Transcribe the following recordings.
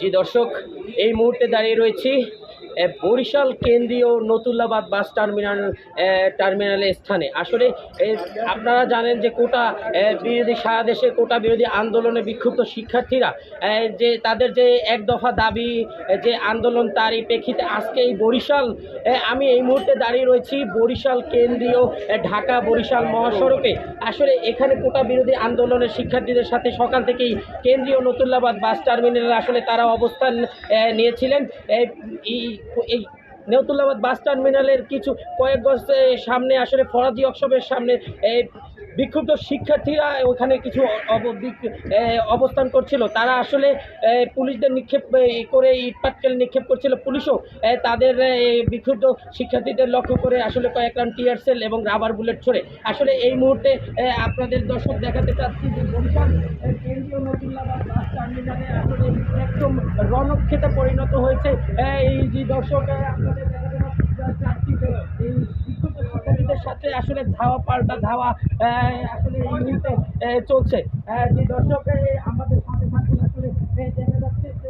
জি দর্শক এই মুহূর্তে দাঁড়িয়ে রয়েছি বরিশাল কেন্দ্রীয় নতুল্লাবাদ বাস টার্মিনাল টার্মিনালের স্থানে। আসলে আপনারা জানেন যে কোটা বিরোধী, সারা দেশে কোটা বিরোধী আন্দোলনে বিক্ষুব্ধ শিক্ষার্থীরা যে তাদের যে এক দফা দাবি যে আন্দোলন তারই প্রেক্ষিতে আজকে এই বরিশাল আমি এই মুহূর্তে দাঁড়িয়ে রয়েছি বরিশাল কেন্দ্রীয় ঢাকা বরিশাল মহাসড়কে। আসলে এখানে কোটা বিরোধী আন্দোলনের শিক্ষার্থীদের সাথে সকাল থেকেই কেন্দ্রীয় নতুল্লাবাদ বাস টার্মিনালে আসলে তারা অবস্থান নিয়েছিলেন। এই- এই- নেতুল্লাবাদ বাস টার্মিনালের কিছু কয়েক গজ সামনে আসলে ফরাজি অক্সবের সামনে এই বিক্ষুব্ধ শিক্ষার্থীরা ওখানে কিছু অব- অবস্থান করছিল। তারা আসলে পুলিশদের নিক্ষেপ করে ইটপাটকেল নিক্ষেপ করছিল। পুলিশও তাদের বিক্ষুব্ধ শিক্ষার্থীদের লক্ষ্য করে আসলে কয়েক রান টিয়ার সেল এবং রাবার বুলেট ছড়ে। আসলে এই মুহূর্তে আপনাদের দর্শক দেখাতে চাচ্ছি যে বরিশাল কেন্দ্রীয় বাস টার্মিনালে আসলে একদম রণক্ষেতে পরিণত হয়েছে। এই যে দর্শক আপনাদের দেখাতে চাচ্ছি যে এই বিক্ষুব্ধ শিক্ষার্থীদের সাথে আসলে ধাওয়া পাল্টা ধাওয়া আসলে এই চলছে। যে দর্শক আমাদের সাথে থাকুন আসলে দেখা যাচ্ছে যে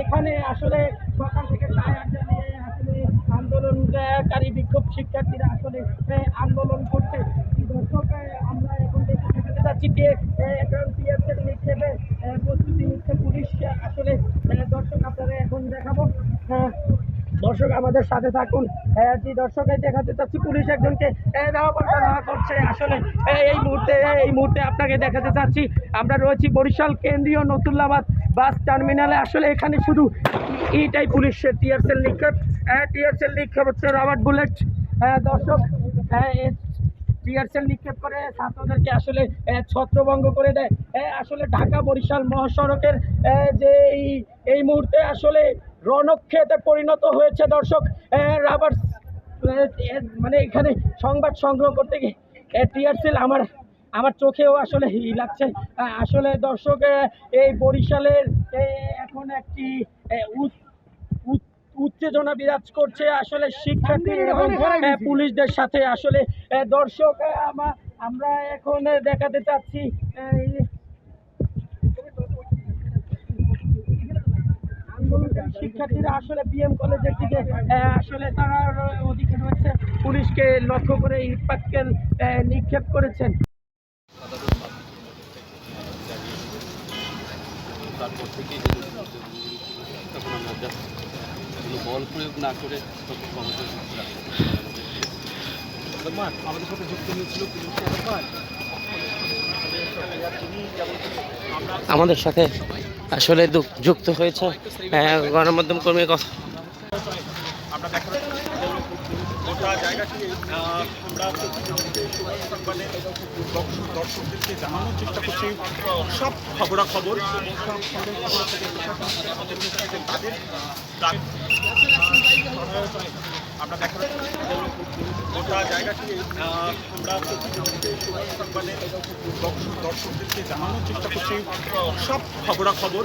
এখানে আসলে সকাল থেকে আসলে আন্দোলনকারী বিক্ষোভ শিক্ষার্থীরা আসলে আন্দোলন করছে। দর্শক আমরা এখন দেখতে যাচ্ছি যে নিক্ষেপে প্রস্তুতি নিচ্ছে পুলিশ আসলে দর্শক আপনারা এখন দেখাবো। দর্শক আমাদের সাথে থাকুন। জি, দর্শকে দেখাতে চাচ্ছি পুলিশ একজনকে। করছে। আসলে এই মুহূর্তে এই মুহূর্তে আপনাকে দেখাতে চাচ্ছি। আমরা রয়েছি বরিশাল কেন্দ্রীয় নতুল্লাবাদ বাস টার্মিনালে। আসলে এখানে শুধু এইটাই পুলিশের টিয়ারসেল নিক্ষেপ। হ্যাঁ টিয়ারসেল নিক্ষেপ হচ্ছে রবার্ট বুলেট। হ্যাঁ দর্শক টিয়ারসেল নিক্ষেপ করে ছাত্রদেরকে আসলে ছত্রভঙ্গ করে দেয়। আসলে ঢাকা বরিশাল মহাসড়কের যে এই এই মুহূর্তে আসলে রণক্ষেতে পরিণত হয়েছে দর্শক। রাবার মানে এখানে সংবাদ সংগ্রহ করতে গিয়ে টিয়ারসেল আমার আমার চোখেও আসলে ই লাগছে। আসলে দর্শক এই বরিশালের এখন একটি উত্তেজনা বিরাজ করছে আসলে শিক্ষার্থী এবং পুলিশদের সাথে আসলে দর্শক আমরা এখন দেখাতে চাচ্ছি শিক্ষার্থীরা আসলে বিএম কলেজের দিকে আসলে তারা ওদিকে রয়েছে। পুলিশকে লক্ষ্য করে ইটপাটকেল নিক্ষেপ করেছেন। তারপর থেকে তখন আমরা কোনো বল প্রয়োগ না করে তখন আমাদের সাথে যুক্ত হয়েছিল আমাদের সাথে আসলে যুক্ত হয়েছে। আহ, গণমাধ্যম কর্মী কথা। দর্শকদেরকে জানানোর চেষ্টা করছি। সব খবর নেতৃত্বে তাদের আমরা দেখা গোটা জায়গাটি আহ, আমরা দর্শক- দর্শকদেরকে জানানোর চেষ্টা করছি। সব খবরাখবর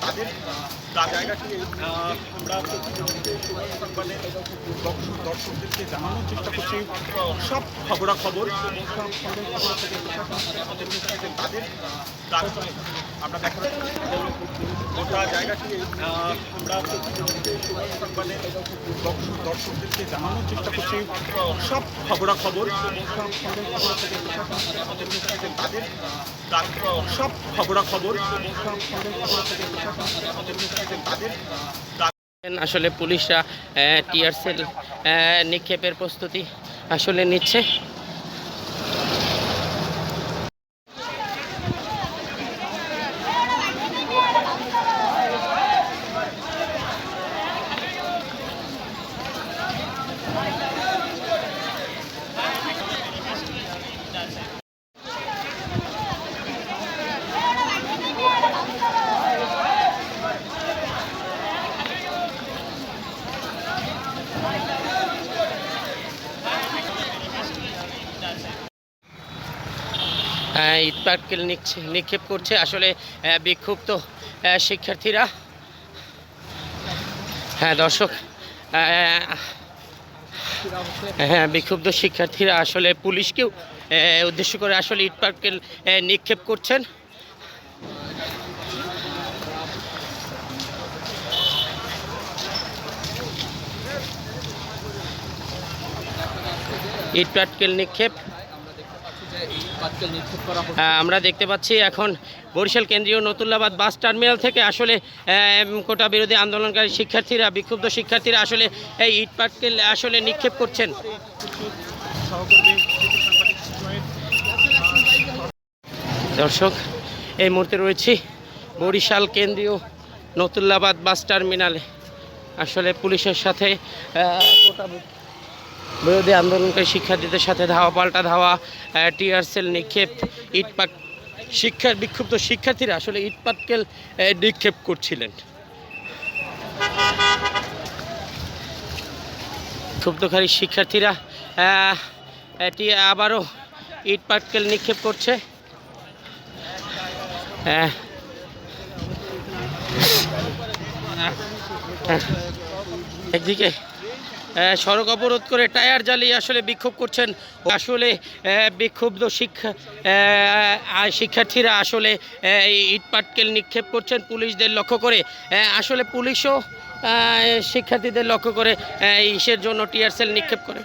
তাদের তা- জায়গাটি আহ, আমরা দর্শক- দর্শকদেরকে জানানোর চেষ্টা করছি। সব খবরাখবর তাদের আমরা গোটা জায়গাটি দর্শকদেরকে জানানোর চেষ্টা করছি। সব খবরাখবর তাদের সব খবরাখবর তাদের আসলে পুলিশরা টিয়ারসেল নিক্ষেপের প্রস্তুতি আসলে নিচ্ছে। ইটপাটকেল নিক্ষেপ করছে। আসলে বিক্ষুব্ধ শিক্ষার্থীরা। হ্যাঁ দর্শক হ্যাঁ বিক্ষুব্ধ শিক্ষার্থীরা আসলে পুলিশকেও উদ্দেশ্য করে আসলে ইট পাটকেল নিক্ষেপ করছেন। ইট পাটকেল নিক্ষেপ। আমরা দেখতে পাচ্ছি এখন বরিশাল কেন্দ্রীয় নতুল্লাবাদ বাস টার্মিনাল থেকে আসলে কোটা বিরোধী আন্দোলনকারী শিক্ষার্থীরা বিক্ষুব্ধ শিক্ষার্থীরা আসলে এই ইট পাটকেল আসলে নিক্ষেপ করছেন। দর্শক এই মুহূর্তে রয়েছি বরিশাল কেন্দ্রীয় নতুল্লাবাদ বাস টার্মিনালে। আসলে পুলিশের সাথে কোটা বিরোধী আন্দোলনকারী শিক্ষার্থীদের সাথে ধাওয়া, পাল্টা ধাওয়া টিয়ার সেল নিক্ষেপ, ইটপাট শিক্ষার বিক্ষুব্ধ শিক্ষার্থীরা আসলে ইটপাটকেল নিক্ষেপ করছিলেন। ক্ষুব্ধকারী শিক্ষার্থীরা এটি আবারও ইটপাটকেল নিক্ষেপ করছে। একদিকে সড়ক অবরোধ করে টায়ার জ্বালিয়ে আসলে বিক্ষোভ করছেন। আসলে বিক্ষুব্ধ শিক্ষা শিক্ষার্থীরা আসলে এই ইট পাটকেল নিক্ষেপ করছেন পুলিশদের লক্ষ্য করে। আসলে পুলিশও শিক্ষার্থীদের লক্ষ্য করে ইসের জন্য টিয়ার সেল নিক্ষেপ করে।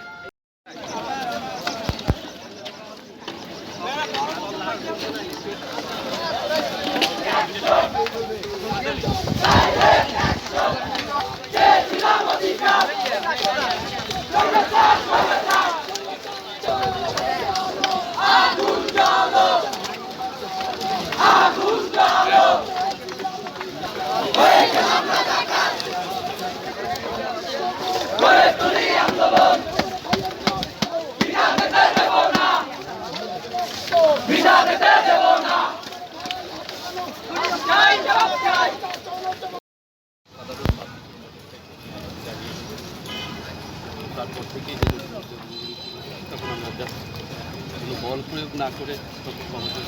না করে তখন আমাদের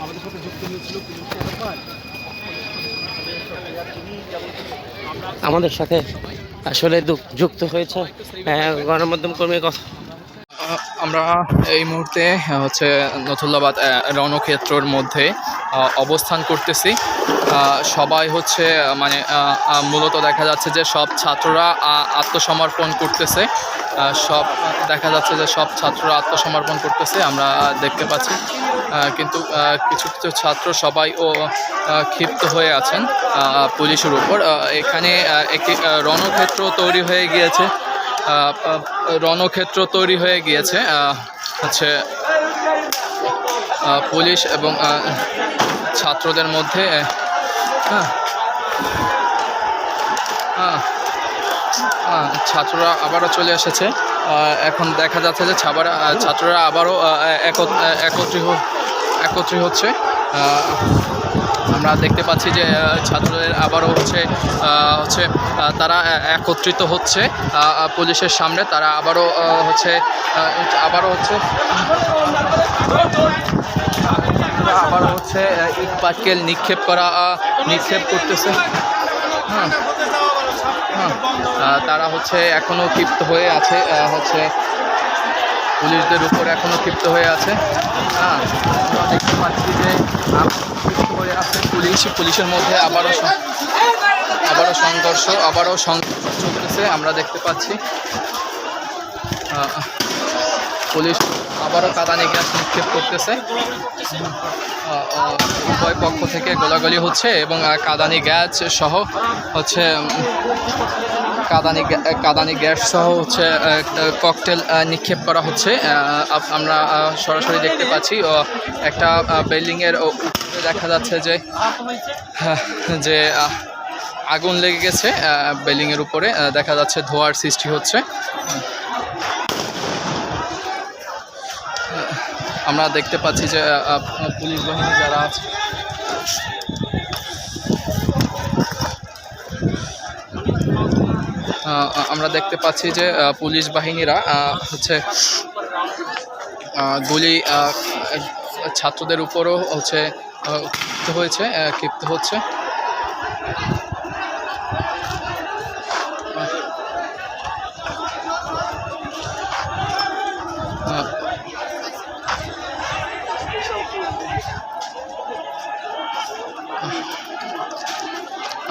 আমাদের সাথে যুক্ত হয়েছিল আমাদের সাথে আসলে দু- যুক্ত হয়েছে আহ, গণমাধ্যম কর্মীর কথা। আমরা এই মুহূর্তে হচ্ছে নথুল্লাবাদ রণক্ষেত্রর মধ্যে অবস্থান করতেছি। সবাই হচ্ছে মানে মূলত দেখা যাচ্ছে যে সব ছাত্ররা আত্মসমর্পণ করতেছে। সব, দেখা যাচ্ছে যে সব ছাত্ররা আত্মসমর্পণ করতেছে, আমরা দেখতে পাচ্ছি। কিন্তু কিছু কিছু ছাত্র সবাই, ও ক্ষিপ্ত হয়ে আছেন পুলিশের উপর। এখানে একটি রণক্ষেত্র তৈরি হয়ে গিয়েছে। রণক্ষেত্র তৈরি হয়ে গিয়েছে হচ্ছে পুলিশ এবং ছাত্রদের মধ্যে হ্যাঁ ছাত্ররা আবারও চলে এসেছে। এখন দেখা যাচ্ছে যে ছাবারা ছাত্ররা আবারও আহ, একত- আহ, একত্রিত একত্রিত হচ্ছে। আমরা দেখতে পাচ্ছি যে ছাত্রদের আবারও হচ্ছে হচ্ছে তারা একত্রিত হচ্ছে পুলিশের সামনে। তারা আবারও হচ্ছে আবারও হচ্ছে তারা আবারও হচ্ছে ইট পাটকেল নিক্ষেপ করা নিক্ষেপ করতেছে। হ্যাঁ হ্যাঁ তারা হচ্ছে এখনও ক্ষিপ্ত হয়ে আছে হচ্ছে, পুলিশদের উপর এখনও ক্ষিপ্ত হয়ে আছে। হ্যাঁ দেখতে পাচ্ছি যে আবারও ক্ষিপ্ত হয়ে আছে পুলিশ পুলিশের মধ্যে আবারও আবারও সংঘর্ষ আবারও সংঘর্ষ চলতেছে, আমরা দেখতে পাচ্ছি। পুলিশ আবারও কাদানি গ্যাস নিক্ষেপ করতেছে। উভয় পক্ষ থেকে গোলাগুলি হচ্ছে এবং কাদানি গ্যাস সহ হচ্ছে কাদানি কাদানি গ্যাস সহ হচ্ছে ককটেল নিক্ষেপ করা হচ্ছে। আমরা সরাসরি দেখতে পাচ্ছি একটা বিল্ডিংয়ের দেখা যাচ্ছে যে হ্যাঁ, যে আগুন লেগে গেছে বিল্ডিংয়ের উপরে দেখা যাচ্ছে ধোঁয়ার সৃষ্টি হচ্ছে। আমরা দেখতে পাচ্ছি যে পুলিশ বাহিনী যারা আছে আমরা দেখতে পাচ্ছি যে পুলিশ বাহিনীরা হচ্ছে গুলি ছাত্রদের উপরও হচ্ছে ক্ষিপ্ত হয়েছে ক্ষিপ্ত হচ্ছে।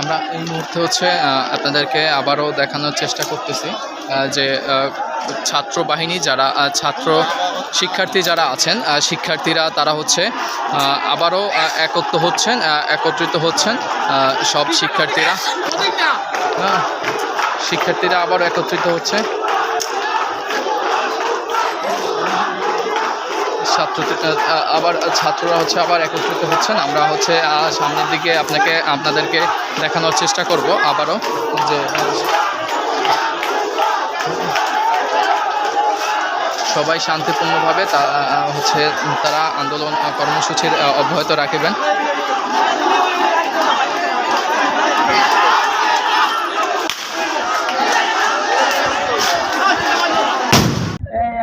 আমরা এই মুহূর্তে হচ্ছে আপনাদেরকে আবারও দেখানোর চেষ্টা করতেছি যে ছাত্র বাহিনী যারা ছাত্র শিক্ষার্থী যারা আছেন শিক্ষার্থীরা তারা হচ্ছে আবারও একত্র হচ্ছেন একত্রিত হচ্ছেন সব শিক্ষার্থীরা। শিক্ষার্থীরা আবারও একত্রিত হচ্ছে। আবার ছাত্ররা হচ্ছে আবার একত্রিত হচ্ছেন। আমরা হচ্ছে সামনের দিকে আপনাকে, আপনাদেরকে দেখানোর চেষ্টা করব আবারও যে সবাই শান্তিপূর্ণভাবে তা হচ্ছে তারা আন্দোলন কর্মসূচির অব্যাহত রাখবেন।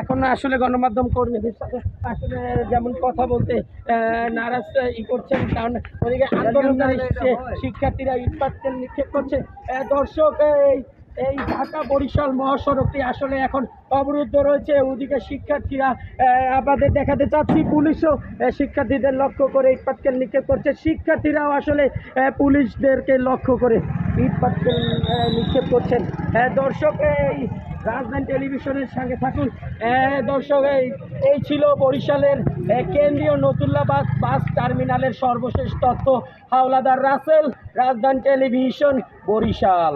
এখন আসলে গণমাধ্যম কর্মীদের সাথে আসলে যেমন কথা বলতে নারাজ ই করছেন, কারণ ওদিকে আন্দোলনকারী শি- শিক্ষার্থীরা ইটপাটকেল নিক্ষেপ করছে। দর্শক এই এই ঢাকা বরিশাল মহাসড়কটি আসলে এখন অবরুদ্ধ রয়েছে। ওদিকে শিক্ষার্থীরা এ, আপনাদের দেখাতে চাচ্ছি পুলিশও শিক্ষার্থীদের লক্ষ্য করে ইটপাটকেল নিক্ষেপ করছে। শিক্ষার্থীরাও আসলে পুলিশদেরকে লক্ষ্য করে ইটপাটকেল নিক্ষেপ করছেন। দর্শক এই রাজধানী টেলিভিশনের সঙ্গে থাকুন। দর্শক এই এই ছিল বরিশালের কেন্দ্রীয় নতুল্লাবাদ বাস টার্মিনালের সর্বশেষ তথ্য। হাওলাদার রাসেল রাজধানী টেলিভিশন বরিশাল।